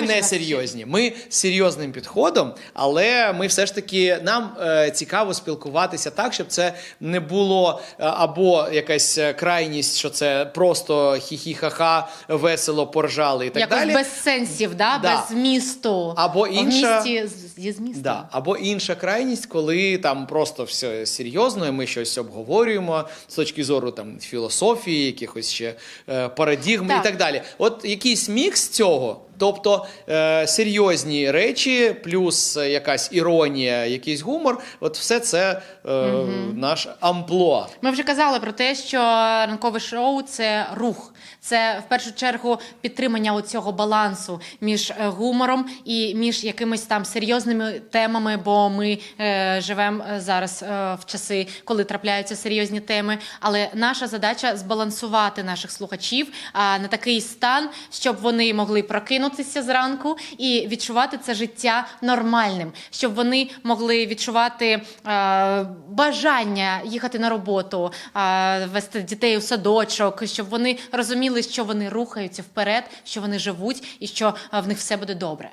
ми не серйозні. Ми з серйозним підходом, але ми все ж таки нам е, цікаво спілкуватися так, щоб це не було е, або якась е, крайність, що це просто хі-хі-ха-ха, весело поржали і так Якось далі. без сенсів, да? Да. без змісту. Або інша- В місті з- є. Да. Або інша крайність, коли там просто все серйозно, і ми щось обговорюємо з точки зору там філософії, якихось ще е, парадігм Так. і так далі. От якийсь мікс цього. Тобто е, серйозні речі, плюс е, якась іронія, якийсь гумор, от все це е, наш амплуа. Ми вже казали про те, що ранкове шоу це рух. Це в першу чергу підтримання цього балансу між е, гумором і між якимись там серйозними темами, бо ми е, живемо зараз е, в часи, коли трапляються серйозні теми. Але наша задача збалансувати наших слухачів а, на такий стан, щоб вони могли прокинутися зранку і відчувати це життя нормальним, щоб вони могли відчувати е, бажання їхати на роботу, е, вести дітей у садочок, щоб вони розуміли, що вони рухаються вперед, що вони живуть і що е, в них все буде добре.